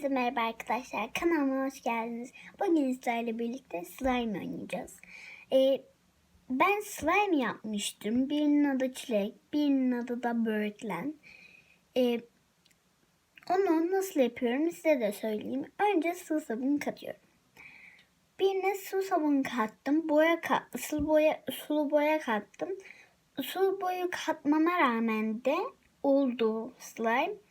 Hepinize merhaba arkadaşlar. Kanalıma hoş geldiniz. Bugün sizlerle birlikte slime oynayacağız. Ee, ben slime yapmıştım. Birinin adı Çilek, birinin adı da Birdland. Ee, onu nasıl yapıyorum size de söyleyeyim. Önce sıvı sabun katıyorum. Birine sıvı sabun kattım. Boya kat, sulu boya, sulu boya kattım. Sulu boyu katmama rağmen de oldu slime.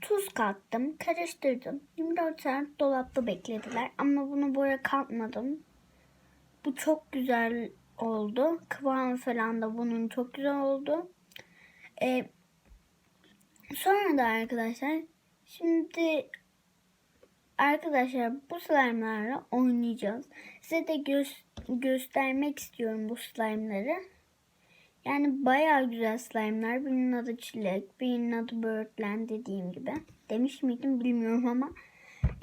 Tuz kattım, karıştırdım. 24 saat dolapta beklediler ama bunu boya katmadım. Bu çok güzel oldu. Kıvamı falan da bunun çok güzel oldu. Ee, sonra da arkadaşlar şimdi arkadaşlar bu slime'larla oynayacağız. Size de gö- göstermek istiyorum bu slime'ları. Yani bayağı güzel slime'lar. Birinin adı Çilek, birinin adı Birdland dediğim gibi. Demiş miydim bilmiyorum ama.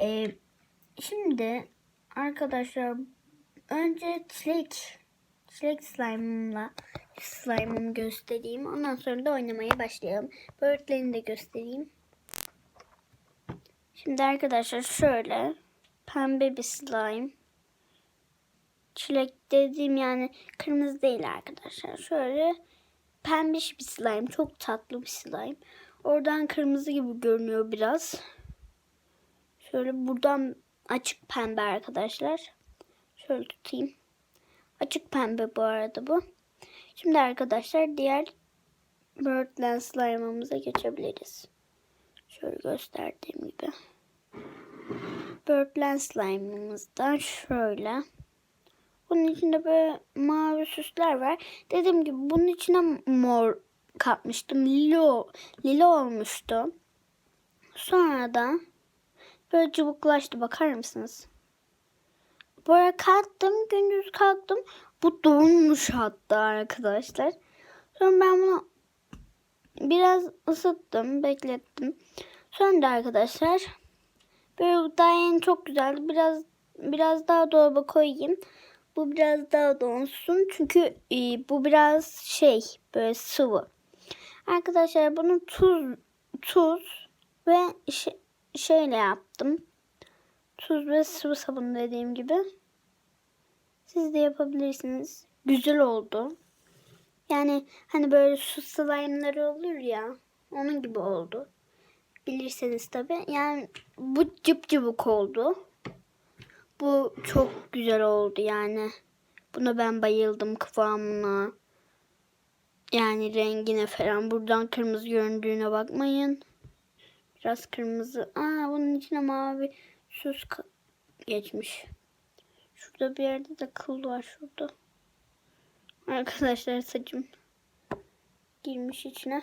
Ee, şimdi arkadaşlar önce Çilek Çilek slime'ımla slime'ımı göstereyim. Ondan sonra da oynamaya başlayalım. Birdland'i de göstereyim. Şimdi arkadaşlar şöyle pembe bir slime. Çilek dediğim yani kırmızı değil arkadaşlar. Şöyle pembiş bir slime. Çok tatlı bir slime. Oradan kırmızı gibi görünüyor biraz. Şöyle buradan açık pembe arkadaşlar. Şöyle tutayım. Açık pembe bu arada bu. Şimdi arkadaşlar diğer Birdland slime'ımıza geçebiliriz. Şöyle gösterdiğim gibi. Birdland slime'ımızdan şöyle. Bunun içinde böyle mavi süsler var. Dediğim gibi bunun içine mor katmıştım. Lilo, lilo olmuştu. Sonra da böyle cıvıklaştı. Bakar mısınız? Böyle kalktım. Gündüz kalktım. Bu donmuş hatta arkadaşlar. Sonra ben bunu biraz ısıttım. Beklettim. Sonra da arkadaşlar böyle daha yeni çok güzeldi. Biraz biraz daha dolaba koyayım. Bu biraz daha donsun. Çünkü e, bu biraz şey böyle sıvı. Arkadaşlar bunu tuz tuz ve şeyle yaptım. Tuz ve sıvı sabun dediğim gibi. Siz de yapabilirsiniz. Güzel oldu. Yani hani böyle su slime'ları olur ya. Onun gibi oldu. Bilirseniz tabi. Yani bu cıp cıvık oldu. Bu çok güzel oldu yani. Buna ben bayıldım kıvamına. Yani rengine falan. Buradan kırmızı göründüğüne bakmayın. Biraz kırmızı. Aa bunun içine mavi süs geçmiş. Şurada bir yerde de kıl var şurada. Arkadaşlar saçım girmiş içine.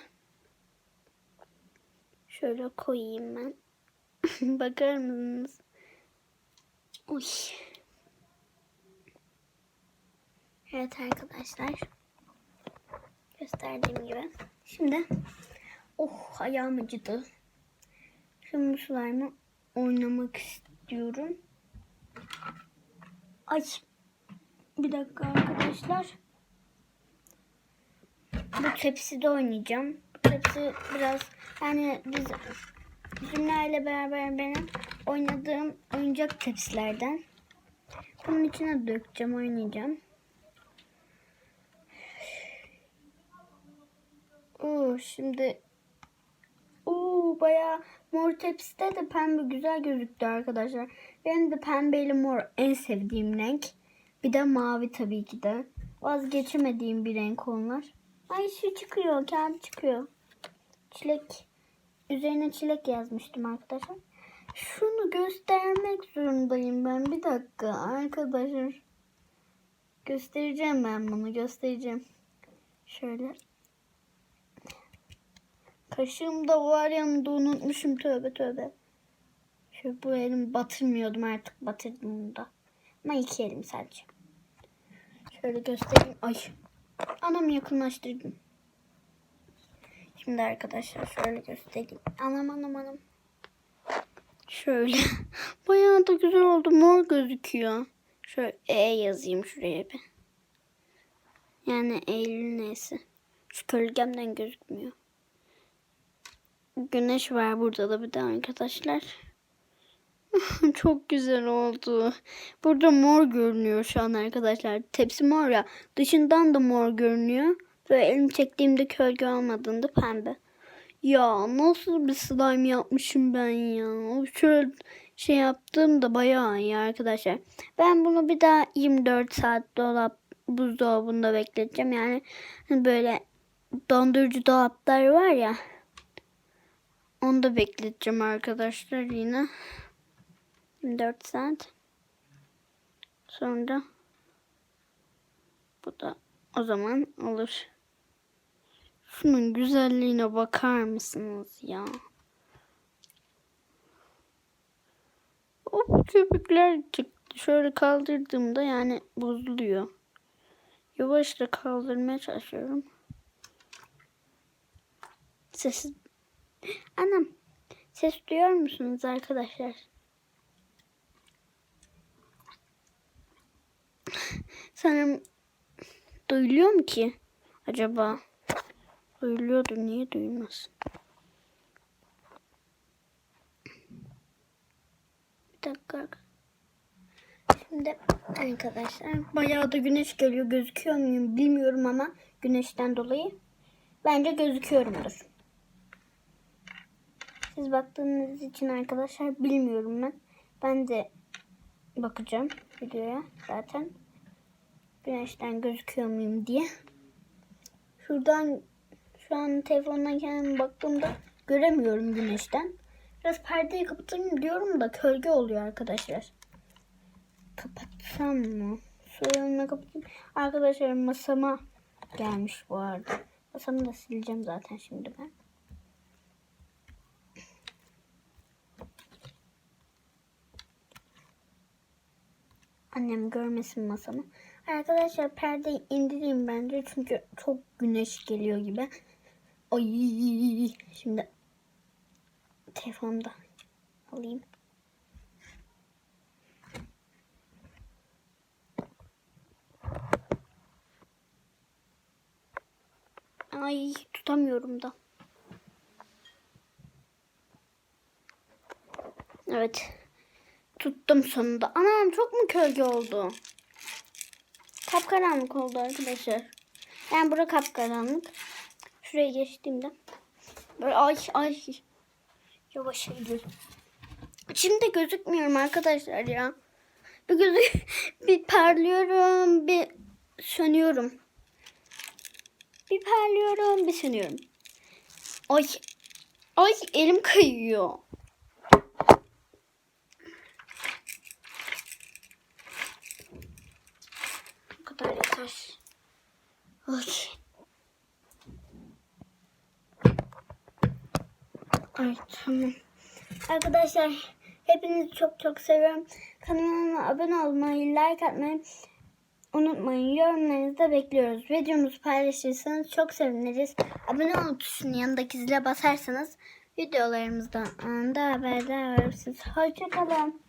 Şöyle koyayım ben. Bakar mısınız? Uy. Evet arkadaşlar. Gösterdiğim gibi. Şimdi oh ayağım acıdı. Şimdi slime'ı oynamak istiyorum. Ay. Bir dakika arkadaşlar. Bu tepside oynayacağım. Bu tepsi biraz yani biz Zümra ile beraber benim oynadığım oyuncak tepsilerden. Bunun içine dökeceğim, oynayacağım. Oo, şimdi Oo, bayağı mor tepside de pembe güzel gözüktü arkadaşlar. Benim de pembeyle mor en sevdiğim renk. Bir de mavi tabii ki de. Vazgeçemediğim bir renk onlar. Ay şu çıkıyor, kağıt çıkıyor. Çilek. Üzerine çilek yazmıştım arkadaşlar. Şunu göstermek zorundayım ben. Bir dakika arkadaşlar. Göstereceğim ben bunu göstereceğim. Şöyle. Kaşığım da var yanımda unutmuşum tövbe tövbe. Şöyle bu elimi batırmıyordum artık batırdım bunu da. Ama iki elim sadece. Şöyle göstereyim. Ay. Anam yakınlaştırdım. Şimdi arkadaşlar şöyle göstereyim. Anam anam anam. Şöyle. Bayağı da güzel oldu. Mor gözüküyor. Şöyle E yazayım şuraya bir. Yani Eylül neyse. Şu gölgemden gözükmüyor. Güneş var burada da bir de arkadaşlar. Çok güzel oldu. Burada mor görünüyor şu an arkadaşlar. Tepsi mor ya. Dışından da mor görünüyor. Böyle elim çektiğimde gölge olmadığında pembe. Ya nasıl bir slime yapmışım ben ya. Şöyle şey yaptığım da bayağı iyi arkadaşlar. Ben bunu bir daha 24 saat dolap buzdolabında bekleteceğim. Yani böyle dondurucu dolaplar var ya. Onu da bekleteceğim arkadaşlar yine. 24 saat. Sonra bu da o zaman olur. Şunun güzelliğine bakar mısınız ya? Of köpükler çıktı. Şöyle kaldırdığımda yani bozuluyor. Yavaşça kaldırmaya çalışıyorum. Ses... Anam. Ses duyuyor musunuz arkadaşlar? Sanırım duyuluyor mu ki? Acaba? Duyuluyordur. Niye duyulmasın? Bir dakika. Şimdi arkadaşlar bayağı da güneş geliyor. Gözüküyor muyum bilmiyorum ama güneşten dolayı bence gözüküyorumdur. Siz baktığınız için arkadaşlar bilmiyorum ben. Ben de bakacağım videoya zaten. Güneşten gözüküyor muyum diye. Şuradan şu an telefondan kendime baktığımda göremiyorum güneşten. Biraz perdeyi kapatayım diyorum da gölge oluyor arkadaşlar. Kapatsam mı? Sorunla kapatayım. Arkadaşlar masama gelmiş bu arada. Masamı da sileceğim zaten şimdi ben. Annem görmesin masamı. Arkadaşlar perdeyi indireyim bence çünkü çok güneş geliyor gibi. Ay şimdi telefonda alayım. Ay tutamıyorum da. Evet. Tuttum sonunda. Anam çok mu gölge oldu? Kapkaranlık oldu arkadaşlar. Yani bura kapkaranlık. Şuraya geçtiğimde. Böyle ay ay. Yavaş eğil. Şimdi gözükmüyorum arkadaşlar ya. Bir gözü bir parlıyorum, bir sönüyorum. Bir parlıyorum, bir sönüyorum. Ay. Ay elim kayıyor. Bu kadar yeter. Ay. Ay tamam. Arkadaşlar hepinizi çok çok seviyorum. Kanalıma abone olmayı, like atmayı unutmayın. Yorumlarınızı da bekliyoruz. Videomuzu paylaşırsanız çok seviniriz. Abone ol tuşunun yanındaki zile basarsanız videolarımızdan anında haberdar olursunuz. Hoşçakalın.